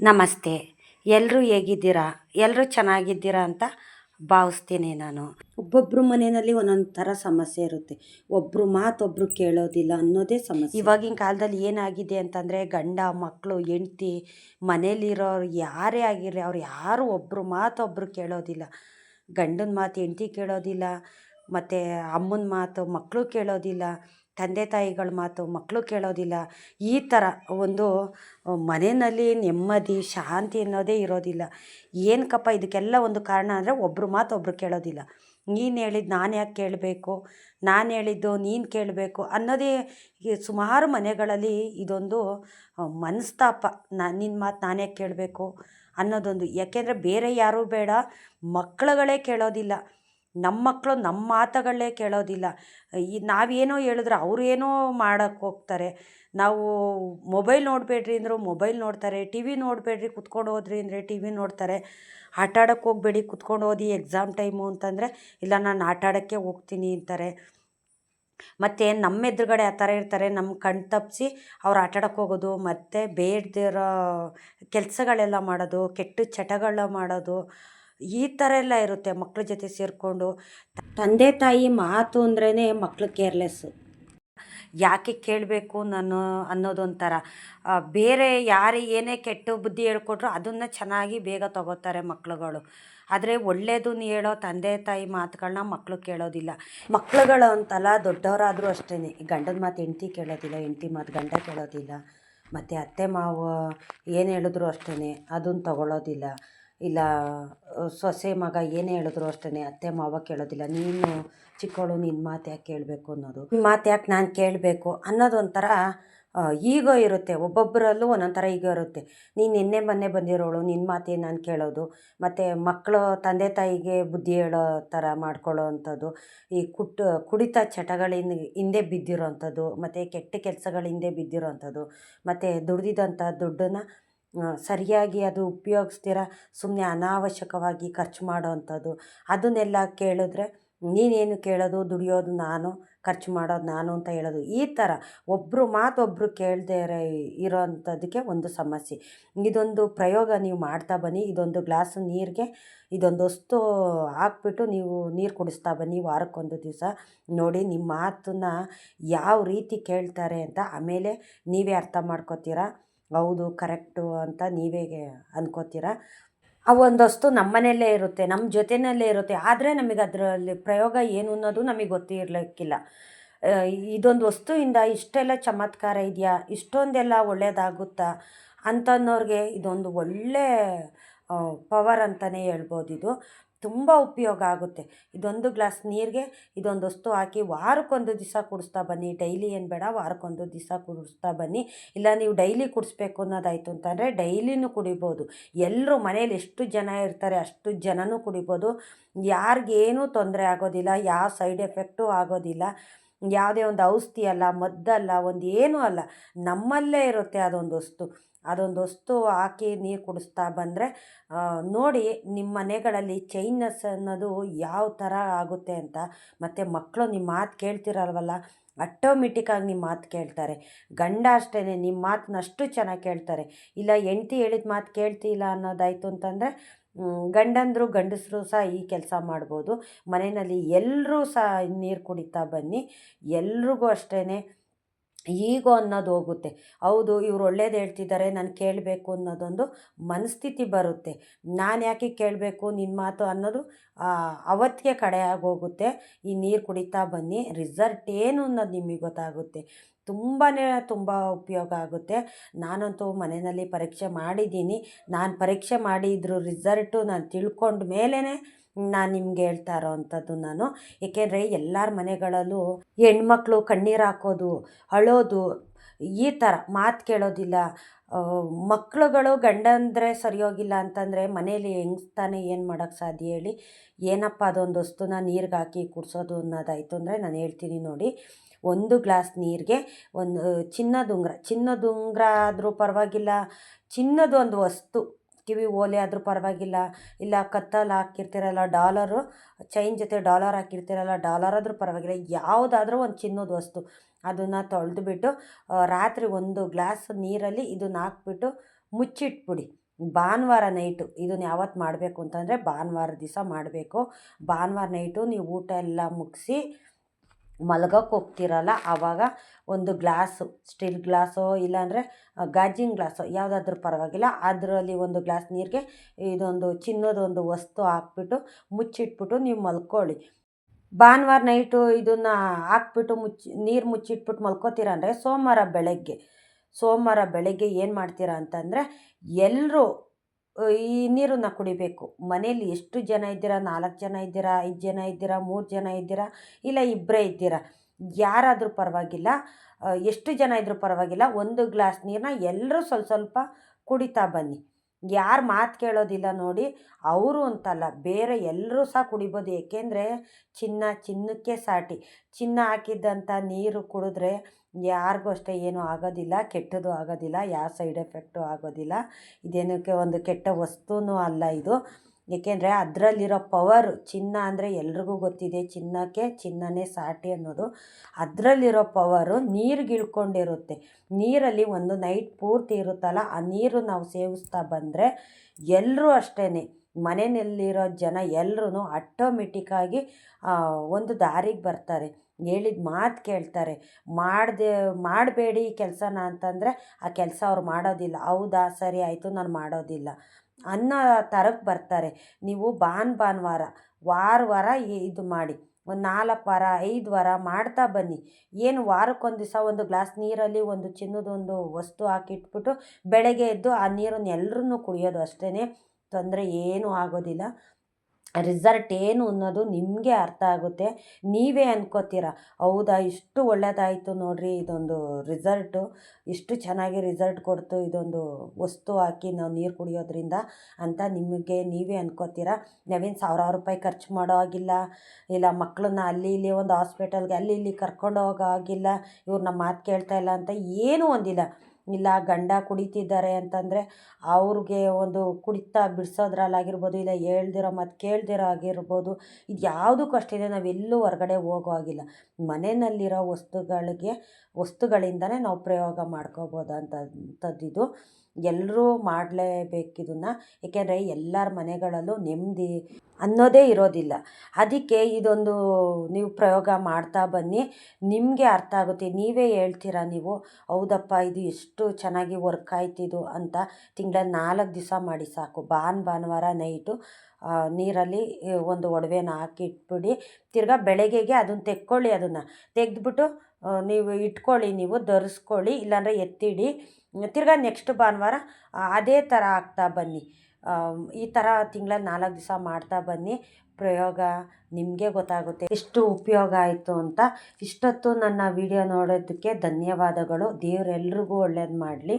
ನಮಸ್ತೆ. ಎಲ್ಲರೂ ಹೇಗಿದ್ದೀರಾ? ಎಲ್ಲರೂ ಚೆನ್ನಾಗಿದ್ದೀರಾ ಅಂತ ಭಾವಿಸ್ತೀನಿ ನಾನು. ಒಬ್ಬೊಬ್ಬರು ಮನೆಯಲ್ಲಿ ಒಂದೊಂದು ಥರ ಸಮಸ್ಯೆ ಇರುತ್ತೆ. ಒಬ್ಬರು ಮಾತೊಬ್ಬರು ಕೇಳೋದಿಲ್ಲ ಅನ್ನೋದೇ ಸಮಸ್ಯೆ. ಇವಾಗಿನ ಕಾಲದಲ್ಲಿ ಏನಾಗಿದೆ ಅಂತಂದರೆ ಗಂಡ ಮಕ್ಕಳು ಹೆಂಡ್ತಿ ಮನೇಲಿರೋರು ಯಾರೇ ಆಗಿರಲಿ ಅವ್ರು ಯಾರು ಒಬ್ಬರು ಮಾತೊಬ್ಬರು ಕೇಳೋದಿಲ್ಲ. ಗಂಡನ ಮಾತು ಹೆಂಡ್ತಿ ಕೇಳೋದಿಲ್ಲ. ಮತ್ತು ಅಮ್ಮನ ಮಾತು ಮಕ್ಕಳು ಕೇಳೋದಿಲ್ಲ. ತಂದೆ ತಾಯಿಗಳ ಮಾತು ಮಕ್ಕಳು ಕೇಳೋದಿಲ್ಲ. ಈ ಥರ ಒಂದು ಮನೆಯಲ್ಲಿ ನೆಮ್ಮದಿ, ಶಾಂತಿ ಅನ್ನೋದೇ ಇರೋದಿಲ್ಲ. ಏನಕ್ಕಪ್ಪ ಇದಕ್ಕೆಲ್ಲ ಒಂದು ಕಾರಣ ಅಂದರೆ ಒಬ್ಬರು ಮಾತು ಒಬ್ಬರು ಕೇಳೋದಿಲ್ಲ. ನೀನು ಹೇಳಿದ್ದು ನಾನು ಯಾಕೆ ಕೇಳಬೇಕು? ನಾನು ಹೇಳಿದ್ದು ನೀನು ಕೇಳಬೇಕು ಅನ್ನೋದೇ ಸುಮಾರು ಮನೆಗಳಲ್ಲಿ ಇದೊಂದು ಮನಸ್ತಾಪ. ನಾನು ನಿನ್ನ ಮಾತು ನಾನು ಯಾಕೆ ಕೇಳಬೇಕು ಅನ್ನೋದೊಂದು. ಯಾಕೆಂದರೆ ಬೇರೆ ಯಾರೂ ಬೇಡ ಮಕ್ಕಳುಗಳೇ ಕೇಳೋದಿಲ್ಲ. ನಮ್ಮ ಮಕ್ಕಳು ನಮ್ಮ ಮಾತುಗಳೇ ಕೇಳೋದಿಲ್ಲ. ಈ ನಾವೇನೋ ಹೇಳಿದ್ರೆ ಅವ್ರು ಏನೋ ಮಾಡೋಕ್ಕೆ ಹೋಗ್ತಾರೆ. ನಾವು ಮೊಬೈಲ್ ನೋಡಬೇಡ್ರಿ ಅಂದರು ಮೊಬೈಲ್ ನೋಡ್ತಾರೆ ಟಿ ವಿ ನೋಡಬೇಡ್ರಿ ಕುತ್ಕೊಂಡು ಹೋದ್ರಿ ಅಂದರೆ ಟಿ ವಿ ನೋಡ್ತಾರೆ. ಆಟ ಆಡೋಕ್ಕೆ ಹೋಗಬೇಡಿ, ಕುತ್ಕೊಂಡು ಓದಿ ಎಕ್ಸಾಮ್ ಟೈಮು ಅಂತಂದರೆ, ಇಲ್ಲ ನಾನು ಆಟ ಆಡೋಕ್ಕೆ ಹೋಗ್ತೀನಿ ಅಂತಾರೆ. ಮತ್ತು ನಮ್ಮ ಎದುರುಗಡೆ ಆ ಥರ ಇರ್ತಾರೆ. ನಮ್ಮ ಕಣ್ ತಪ್ಪಿಸಿ ಅವ್ರು ಆಟಾಡಕ್ಕೆ ಹೋಗೋದು, ಮತ್ತು ಬೇಡದಿರೋ ಕೆಲಸಗಳೆಲ್ಲ ಮಾಡೋದು, ಕೆಟ್ಟ ಚಟಗಳನ್ನ ಮಾಡೋದು ಈ ಥರ ಎಲ್ಲ ಇರುತ್ತೆ ಮಕ್ಕಳ ಜೊತೆ ಸೇರಿಕೊಂಡು. ತಂದೆ ತಾಯಿ ಮಾತು ಅಂದ್ರೇ ಮಕ್ಳು ಕೇರ್ಲೆಸ್ಸು ಯಾಕೆ ಕೇಳಬೇಕು ನಾನು ಅನ್ನೋದೊಂಥರ ಬೇರೆ ಯಾರು ಏನೇ ಕೆಟ್ಟ ಬುದ್ಧಿ ಹೇಳ್ಕೊಟ್ರು ಅದನ್ನು ಚೆನ್ನಾಗಿ ಬೇಗ ತಗೋತಾರೆ ಮಕ್ಳುಗಳು. ಆದರೆ ಒಳ್ಳೇದನ್ನು ಹೇಳೋ ತಂದೆ ತಾಯಿ ಮಾತುಗಳನ್ನ ಮಕ್ಕಳು ಕೇಳೋದಿಲ್ಲ. ಮಕ್ಳುಗಳು ಅಂತಲ್ಲ ದೊಡ್ಡವರಾದರೂ ಅಷ್ಟೇ ಗಂಡನ ಮಾತು ಹೆಂಡ್ತಿ ಕೇಳೋದಿಲ್ಲ, ಹೆಂಡ್ತಿ ಮಾತು ಗಂಡ ಕೇಳೋದಿಲ್ಲ. ಮತ್ತು ಅತ್ತೆ ಮಾವ ಏನು ಹೇಳಿದ್ರು ಅಷ್ಟೇ ಅದನ್ನು ತಗೊಳ್ಳೋದಿಲ್ಲ ಇಲ್ಲ ಸೊಸೆ ಮಗ ಏನೇ ಹೇಳಿದ್ರು ಅಷ್ಟೇ ಅತ್ತೆ ಮಾವ ಕೇಳೋದಿಲ್ಲ, ನೀನು ಚಿಕ್ಕವಳು ನಿನ್ನ ಮಾತು ಯಾಕೆ ಕೇಳಬೇಕು ಅನ್ನೋದು. ನಿನ್ನ ಮಾತು ಯಾಕೆ ನಾನು ಕೇಳಬೇಕು ಅನ್ನೋದೊಂಥರ ಈಗೋ ಇರುತ್ತೆ ಒಬ್ಬೊಬ್ಬರಲ್ಲೂ ಒಂದೊಂಥರ ಈಗ ಇರುತ್ತೆ. ನೀನು ನಿನ್ನೆ ಮೊನ್ನೆ ಬಂದಿರೋಳು ನಿನ್ನ ಮಾತೇ ನಾನು ಕೇಳೋದು, ಮತ್ತು ಮಕ್ಕಳು ತಂದೆ ತಾಯಿಗೆ ಬುದ್ಧಿ ಹೇಳೋ ಥರ ಮಾಡ್ಕೊಳ್ಳೋ ಅಂಥದ್ದು, ಈ ಕುಟ್, ಕುಡಿತ ಚಟಗಳಿಂದ ಹಿಂದೆ ಬಿದ್ದಿರೋ ಅಂಥದ್ದು ಮತ್ತು ಕೆಟ್ಟ ಕೆಲಸಗಳ ಹಿಂದೆ ಬಿದ್ದಿರೋ ಅಂಥದ್ದು ಮತ್ತು ದುಡ್ದಿದ್ದಂಥ ದುಡ್ಡನ್ನು ಸರಿಯಾಗಿ ಅದು ಉಪಯೋಗಿಸ್ದಿರ ಸುಮ್ಮನೆ ಅನಾವಶ್ಯಕವಾಗಿ ಖರ್ಚು ಮಾಡೋ ಅಂಥದ್ದು. ಅದನ್ನೆಲ್ಲ ಕೇಳಿದ್ರೆ, ನೀನೇನು ಕೇಳೋದು? ದುಡಿಯೋದು ನಾನು? ಖರ್ಚು ಮಾಡೋದು ನಾನು ಅಂತ ಹೇಳೋದು. ಈ ಥರ ಒಬ್ಬರು ಮಾತು ಒಬ್ಬರು ಕೇಳದೇ ಇರೋ ಒಂದು ಸಮಸ್ಯೆ. ಇದೊಂದು ಪ್ರಯೋಗ ನೀವು ಮಾಡ್ತಾ ಬನ್ನಿ. ಇದೊಂದು ಗ್ಲಾಸ್ ನೀರಿಗೆ, ಇದೊಂದು ವಸ್ತು ಹಾಕ್ಬಿಟ್ಟು ನೀವು ನೀರು ಕುಡಿಸ್ತಾ ಬನ್ನಿ ವಾರಕ್ಕೊಂದು ದಿವಸ. ನೋಡಿ, ನಿಮ್ಮ ಮಾತನ್ನು ಯಾವ ರೀತಿ ಕೇಳ್ತಾರೆ ಅಂತ ಆಮೇಲೆ ನೀವೇ ಅರ್ಥ ಮಾಡ್ಕೊತೀರಾ? ಹೌದು, ಕರೆಕ್ಟು ಅಂತ ನೀವೇ ಅಂದ್ಕೋತೀರ ಆ ಒಂದು ವಸ್ತು ನಮ್ಮ ಮನೆಯಲ್ಲೇ ಇರುತ್ತೆ ನಮ್ಮ ಜೊತೆಯಲ್ಲೇ ಇರುತ್ತೆ. ಆದರೆ ನಮಗೆ ಅದರಲ್ಲಿ ಪ್ರಯೋಗ ಏನು ಅನ್ನೋದು ನಮಗೆ ಗೊತ್ತಿರಲಿಕ್ಕಿಲ್ಲ. ಇದೊಂದು ವಸ್ತುವಿಂದ ಇಷ್ಟೆಲ್ಲ ಚಮತ್ಕಾರ ಇದೆಯಾ? ಇಷ್ಟೊಂದೆಲ್ಲ ಒಳ್ಳೆಯದಾಗುತ್ತಾ ಅಂತನ್ನೋರಿಗೆ ಇದೊಂದು ಒಳ್ಳೆ ಪವರ್ ಅಂತಲೇ ಹೇಳ್ಬೋದು ಇದು ತುಂಬ ಉಪಯೋಗ ಆಗುತ್ತೆ. ಇದೊಂದು ಗ್ಲಾಸ್ ನೀರಿಗೆ ಇದೊಂದು ವಸ್ತು ಹಾಕಿ ವಾರಕ್ಕೊಂದು ದಿವಸ ಕುಡಿಸ್ತಾ ಬನ್ನಿ. ಡೈಲಿ ಏನು ಬೇಡ, ವಾರಕ್ಕೊಂದು ದಿವಸ ಕುಡಿಸ್ತಾ ಬನ್ನಿ. ಇಲ್ಲ ನೀವು ಡೈಲಿ ಕುಡಿಸ್ಬೇಕು ಅನ್ನೋದಾಯಿತು ಅಂತಂದರೆ ಡೈಲಿನೂ ಕುಡಿಬೋದು. ಎಲ್ಲರೂ ಮನೇಲಿ ಎಷ್ಟು ಜನ ಇರ್ತಾರೆ ಅಷ್ಟು ಜನನೂ ಕುಡಿಬೋದು. ಯಾರಿಗೇನೂ ತೊಂದರೆ ಆಗೋದಿಲ್ಲ, ಯಾವ ಸೈಡ್ ಎಫೆಕ್ಟು ಆಗೋದಿಲ್ಲ. ಯಾವುದೇ ಒಂದು ಔಷಧಿ ಅಲ್ಲ, ಮದ್ದಲ್ಲ, ಒಂದು ಏನೂ ಅಲ್ಲ. ನಮ್ಮಲ್ಲೇ ಇರುತ್ತೆ ಅದೊಂದು ವಸ್ತು. ಅದೊಂದು ವಸ್ತು ಹಾಕಿ ನೀರು ಕುಡಿಸ್ತಾ ಬಂದರೆ ನೋಡಿ ನಿಮ್ಮ ಮನೆಗಳಲ್ಲಿ ಚೈನಸ್ ಅನ್ನೋದು ಯಾವ ಥರ ಆಗುತ್ತೆ ಅಂತ. ಮತ್ತು ಮಕ್ಕಳು ನಿಮ್ಮ ಮಾತು ಕೇಳ್ತಿರಲ್ವಲ್ಲ ಆಟೋಮೆಟಿಕ್ಕಾಗಿ ನಿಮ್ಮ ಮಾತು ಕೇಳ್ತಾರೆ. ಗಂಡ ಅಷ್ಟೇ ನಿಮ್ಮ ಮಾತನ್ನಷ್ಟು ಚೆನ್ನಾಗಿ ಕೇಳ್ತಾರೆ. ಇಲ್ಲ, ಹೆಂಡ್ತಿ ಹೇಳಿದ ಮಾತು ಕೇಳ್ತಿಲ್ಲ ಅನ್ನೋದಾಯಿತು ಅಂತಂದರೆ ಗಂಡಂದರು ಗಂಡಸರು ಸಹ ಈ ಕೆಲಸ ಮಾಡ್ಬೋದು. ಮನೆಯಲ್ಲಿ ಎಲ್ಲರೂ ಸಹ ನೀರು ಕುಡಿತಾ ಬನ್ನಿ. ಎಲ್ರಿಗೂ ಅಷ್ಟೇ ಈಗೋ ಅನ್ನೋದು ಹೋಗುತ್ತೆ. ಹೌದು, ಇವ್ರು ಒಳ್ಳೇದು ಹೇಳ್ತಿದ್ದಾರೆ, ನಾನು ಕೇಳಬೇಕು ಅನ್ನೋದೊಂದು ಮನಸ್ಥಿತಿ ಬರುತ್ತೆ. ನಾನು ಯಾಕೆ ಕೇಳಬೇಕು ನಿನ್ನ ಮಾತು ಅನ್ನೋದು ಅವತ್ತಿಗೆ ಕಡೆ ಆಗೋಗುತ್ತೆ. ಈ ನೀರು ಕುಡಿತಾ ಬನ್ನಿ, ರಿಸಲ್ಟ್ ಏನು ಅನ್ನೋದು ನಿಮಗೆ ಗೊತ್ತಾಗುತ್ತೆ. ತುಂಬಾ ತುಂಬ ಉಪಯೋಗ ಆಗುತ್ತೆ. ನಾನಂತೂ ಮನೆಯಲ್ಲಿ ಪರೀಕ್ಷೆ ಮಾಡಿದ್ದೀನಿ. ನಾನು ಪರೀಕ್ಷೆ ಮಾಡಿದ್ರು ರಿಸಲ್ಟು ನಾನು ತಿಳ್ಕೊಂಡ ಮೇಲೇ ನಾನು ನಿಮ್ಗೆ ಹೇಳ್ತಾ ಇರೋವಂಥದ್ದು ನಾನು. ಏಕೆಂದರೆ ಎಲ್ಲರ ಮನೆಗಳಲ್ಲೂ ಹೆಣ್ಮಕ್ಳು ಕಣ್ಣೀರು ಹಾಕೋದು, ಅಳೋದು, ಈ ಥರ ಮಾತು ಕೇಳೋದಿಲ್ಲ. ಮಕ್ಕಳುಗಳು ಗಂಡಂದರೆ ಸರಿಯೋಗಿಲ್ಲ ಅಂತಂದರೆ ಮನೇಲಿ ಹೆಂಗ್ ತಾನೇ ಏನು ಮಾಡೋಕ್ಕೆ ಸಾಧ್ಯ ಹೇಳಿ. ಏನಪ್ಪ ಅದೊಂದು ವಸ್ತುನ ನೀರಿಗೆ ಹಾಕಿ ಕುಡಿಸೋದು ಅನ್ನೋದಾಯಿತು ಅಂದರೆ ನಾನು ಹೇಳ್ತೀನಿ ನೋಡಿ. ಒಂದು ಗ್ಲಾಸ್ ನೀರಿಗೆ ಒಂದು, ಚಿನ್ನದುಂಗ್ರ ಚಿನ್ನದುಂಗ್ರ ಆದರೂ ಪರವಾಗಿಲ್ಲ. ಚಿನ್ನದ ಒಂದು ವಸ್ತು. ಕಿವಿ ಓಲೆ ಆದರೂ ಪರವಾಗಿಲ್ಲ. ಇಲ್ಲ ಕತ್ತಲ್ಲಿ ಹಾಕಿರ್ತೀರಲ್ಲ ಡಾಲರು, ಚೈನ್ ಜೊತೆ ಡಾಲರ್ ಹಾಕಿರ್ತೀರಲ್ಲ ಡಾಲರ್ ಆದರೂ ಪರವಾಗಿಲ್ಲ. ಯಾವುದಾದ್ರೂ ಒಂದು ಚಿನ್ನದ ವಸ್ತು. ಅದನ್ನು ತೊಳೆದುಬಿಟ್ಟು ರಾತ್ರಿ ಒಂದು ಗ್ಲಾಸ್ ನೀರಲ್ಲಿ ಇದನ್ನ ಹಾಕ್ಬಿಟ್ಟು ಮುಚ್ಚಿಟ್ಬಿಡಿ. ಭಾನುವಾರ ನೈಟು ಇದನ್ನ ಯಾವತ್ತು ಮಾಡಬೇಕು ಅಂತಂದರೆ ಭಾನುವಾರ ದಿವಸ ಮಾಡಬೇಕು. ಭಾನುವಾರ ನೈಟು ನೀವು ಊಟ ಎಲ್ಲ ಮುಗಿಸಿ ಮಲ್ಗೋಕೆ ಹೋಗ್ತಿರಲ್ಲ ಆವಾಗ ಒಂದು ಗ್ಲಾಸು, ಸ್ಟೀಲ್ ಗ್ಲಾಸೋ ಇಲ್ಲಾಂದರೆ ಗಾಜಿನ ಗ್ಲಾಸೋ, ಯಾವುದಾದ್ರೂ ಪರವಾಗಿಲ್ಲ. ಅದರಲ್ಲಿ ಒಂದು ಗ್ಲಾಸ್ ನೀರಿಗೆ ಇದೊಂದು ಚಿನ್ನದ ಒಂದು ವಸ್ತು ಹಾಕ್ಬಿಟ್ಟು ಮುಚ್ಚಿಟ್ಬಿಟ್ಟು ನೀವು ಮಲ್ಕೊಳ್ಳಿ. ಭಾನುವಾರ ನೈಟು ಇದನ್ನು ಹಾಕ್ಬಿಟ್ಟು ಮುಚ್ಚಿ, ನೀರು ಮುಚ್ಚಿಟ್ಬಿಟ್ಟು ಮಲ್ಕೋತೀರ ಅಂದರೆ, ಸೋಮವಾರ ಬೆಳಗ್ಗೆ ಸೋಮವಾರ ಬೆಳಗ್ಗೆ ಏನು ಮಾಡ್ತೀರಾ ಅಂತಂದರೆ ಎಲ್ಲರೂ ಈ ನೀರನ್ನು ಕುಡಿಬೇಕು. ಮನೇಲಿ ಎಷ್ಟು ಜನ ಇದ್ದೀರಾ? ನಾಲ್ಕು ಜನ ಇದ್ದೀರಾ? ಐದು ಜನ ಇದ್ದೀರಾ? ಮೂರು ಜನ ಇದ್ದೀರಾ? ಇಲ್ಲ ಇಬ್ಬರೇ ಇದ್ದೀರಾ? ಯಾರಾದರೂ ಪರವಾಗಿಲ್ಲ. ಎಷ್ಟು ಜನ ಇದ್ದರೂ ಪರವಾಗಿಲ್ಲ. ಒಂದು ಗ್ಲಾಸ್ ನೀರನ್ನ ಎಲ್ಲರೂ ಸ್ವಲ್ಪ ಸ್ವಲ್ಪ ಕುಡಿತಾ ಬನ್ನಿ. ಯಾರು ಮಾತು ಕೇಳೋದಿಲ್ಲ ನೋಡಿ. ಅವರು ಅಂತಲ್ಲ. ಬೇರೆ ಎಲ್ಲರೂ ಸಹ ಕುಡಿಬೋದು. ಏಕೆಂದರೆ ಚಿನ್ನ ಚಿನ್ನಕ್ಕೆ ಸಾಟಿ. ಚಿನ್ನ ಹಾಕಿದ್ದಂಥ ನೀರು ಕುಡಿದ್ರೆ ಯಾರಿಗೂ ಅಷ್ಟೇ ಏನೂ ಆಗೋದಿಲ್ಲ, ಕೆಟ್ಟದ್ದು ಆಗೋದಿಲ್ಲ ಯಾವ ಸೈಡ್ ಎಫೆಕ್ಟು ಆಗೋದಿಲ್ಲ. ಇದೇನಕ್ಕೆ ಒಂದು ಕೆಟ್ಟ ವಸ್ತುನೂ ಅಲ್ಲ ಇದು. ಏಕೆಂದರೆ ಅದರಲ್ಲಿರೋ ಪವರು ಚಿನ್ನ ಅಂದರೆ ಎಲ್ರಿಗೂ ಗೊತ್ತಿದೆ, ಚಿನ್ನಕ್ಕೆ ಚಿನ್ನನೇ ಸಾಟಿ ಅನ್ನೋದು. ಅದರಲ್ಲಿರೋ ಪವರು ನೀರಿಗೆ ಇಳ್ಕೊಂಡಿರುತ್ತೆ. ನೀರಲ್ಲಿ ಒಂದು ನೈಟ್ ಪೂರ್ತಿ ಇರುತ್ತಲ್ಲ, ಆ ನೀರು ನಾವು ಸೇವಿಸ್ತಾ ಬಂದರೆ ಎಲ್ಲರೂ ಅಷ್ಟೇ ಮನೆಯಲ್ಲಿರೋ ಜನ ಎಲ್ಲರೂ ಆಟೋಮೆಟಿಕ್ಕಾಗಿ ಒಂದು ದಾರಿಗೆ ಬರ್ತಾರೆ. ಹೇಳಿದ ಮಾತು ಕೇಳ್ತಾರೆ. ಮಾಡದೆ, ಮಾಡಬೇಡಿ ಕೆಲಸನ ಅಂತಂದರೆ ಆ ಕೆಲಸ ಅವ್ರು ಮಾಡೋದಿಲ್ಲ. ಹೌದಾ? ಸರಿ ಆಯಿತು, ನಾನು ಮಾಡೋದಿಲ್ಲ. ಅನ್ನೋ ಥರಕ್ಕೆ ಬರ್ತಾರೆ. ನೀವು ಭಾನ್ ಭಾನುವಾರ, ವಾರ ವಾರ ಇದು ಮಾಡಿ. ಒಂದು ನಾಲ್ಕು ವಾರ, ಐದು ವಾರ ಮಾಡ್ತಾ ಬನ್ನಿ. ಏನು ವಾರಕ್ಕೊಂದು ದಿವಸ ಒಂದು ಗ್ಲಾಸ್ ನೀರಲ್ಲಿ ಒಂದು ಚಿನ್ನದೊಂದು ವಸ್ತು ಹಾಕಿಟ್ಬಿಟ್ಟು ಬೆಳಗ್ಗೆ ಎದ್ದು ಆ ನೀರನ್ನು ಎಲ್ಲರೂ ಕುಡಿಯೋದು ಅಷ್ಟೇ ತೊಂದರೆ ಏನೂ ಆಗೋದಿಲ್ಲ. ರಿಸಲ್ಟ್ ಏನು ಅನ್ನೋದು ನಿಮಗೆ ಅರ್ಥ ಆಗುತ್ತೆ. ನೀವೇ ಅಂದ್ಕೋತೀರ ಹೌದಾ, ಇಷ್ಟು ಒಳ್ಳೆಯದಾಯಿತು ನೋಡಿರಿ, ಇದೊಂದು ರಿಸಲ್ಟು, ಇಷ್ಟು ಚೆನ್ನಾಗಿ ರಿಸಲ್ಟ್ ಕೊಡ್ತು, ಇದೊಂದು ವಸ್ತು ಹಾಕಿ ನಾವು ನೀರು ಕುಡಿಯೋದ್ರಿಂದ ಅಂತ ನಿಮಗೆ ನೀವೇ ಅಂದ್ಕೋತೀರ ನಾವೇನು ಸಾವಿರಾರು ರೂಪಾಯಿ ಖರ್ಚು ಮಾಡೋ ಆಗಿಲ್ಲ ಇಲ್ಲ ಮಕ್ಕಳನ್ನ ಅಲ್ಲಿ ಇಲ್ಲಿ ಒಂದು ಹಾಸ್ಪಿಟಲ್ಗೆ ಅಲ್ಲಿ ಇಲ್ಲಿ ಕರ್ಕೊಂಡು ಹೋಗೋ ಆಗಿಲ್ಲ ಇವ್ರು ನಮ್ಮ ಮಾತು ಕೇಳ್ತಾ ಇಲ್ಲ ಅಂತ ಏನೂ ಒಂದಿಲ್ಲ. ಇಲ್ಲ ಗಂಡ ಕುಡಿತಿದ್ದಾರೆ ಅಂತಂದರೆ ಅವ್ರಿಗೆ ಒಂದು ಕುಡಿತ ಬಿಡಿಸೋದ್ರಲ್ಲಾಗಿರ್ಬೋದು ಇಲ್ಲ ಹೇಳ್ದಿರೋ ಮತ್ತು ಕೇಳ್ದಿರೋ ಆಗಿರ್ಬೋದು ಇದು ಯಾವುದಕ್ಕೂ ಅಷ್ಟೇ ನಾವೆಲ್ಲೂ ಹೊರ್ಗಡೆ ಹೋಗೋ ಹಾಗಿಲ್ಲ. ಮನೆಯಲ್ಲಿರೋ ವಸ್ತುಗಳಿಗೆ ವಸ್ತುಗಳಿಂದಲೇ ನಾವು ಪ್ರಯೋಗ ಮಾಡ್ಕೋಬೋದು ಅಂಥದ್ದಿದು ಎಲ್ಲರೂ ಮಾಡಲೇಬೇಕಿದನ್ನು. ಏಕೆಂದರೆ ಎಲ್ಲರ ಮನೆಗಳಲ್ಲೂ ನೆಮ್ಮದಿ ಅನ್ನೋದೇ ಇರೋದಿಲ್ಲ. ಅದಕ್ಕೆ ಇದೊಂದು ನೀವು ಪ್ರಯೋಗ ಮಾಡ್ತಾ ಬನ್ನಿ. ನಿಮಗೆ ಅರ್ಥ ಆಗುತ್ತೆ. ನೀವೇ ಹೇಳ್ತೀರಾ ನೀವು, ಹೌದಪ್ಪ, ಇದು ಎಷ್ಟು ಚೆನ್ನಾಗಿ ವರ್ಕ್ ಆಯ್ತಿದು ಅಂತ. ತಿಂಗಳ ನಾಲ್ಕು ದಿವಸ ಮಾಡಿ ಸಾಕು. ಭಾನ್ ಭಾನುವಾರ ನೈಟು ನೀರಲ್ಲಿ ಒಂದು ಒಡವೆನ ಹಾಕಿ ಇಟ್ಬಿಡಿ ತಿರ್ಗಾ ಬೆಳಗ್ಗೆಗೆ ಅದನ್ನು ತೆಕ್ಕೊಳ್ಳಿ ಅದನ್ನು. ತೆಗೆದ್ಬಿಟ್ಟು ನೀವು ಇಟ್ಕೊಳ್ಳಿ, ನೀವು ಧರಿಸ್ಕೊಳ್ಳಿ, ಇಲ್ಲಾಂದರೆ ಎತ್ತಿಡಿ. ತಿರ್ಗಾ ನೆಕ್ಸ್ಟ್ ಭಾನುವಾರ ಅದೇ ಥರ ಆಗ್ತಾ ಬನ್ನಿ. ಈ ಥರ ತಿಂಗಳ ನಾಲ್ಕು ದಿವಸ ಮಾಡ್ತಾ ಬನ್ನಿ. ಪ್ರಯೋಗ ನಿಮಗೆ ಗೊತ್ತಾಗುತ್ತೆ. ಎಷ್ಟು ಉಪಯೋಗ ಆಯಿತು ಅಂತ. ಇಷ್ಟೊತ್ತು ನನ್ನ ವಿಡಿಯೋ ನೋಡೋದಕ್ಕೆ ಧನ್ಯವಾದಗಳು. ದೇವರೆಲ್ರಿಗೂ ಒಳ್ಳೇದು ಮಾಡಲಿ.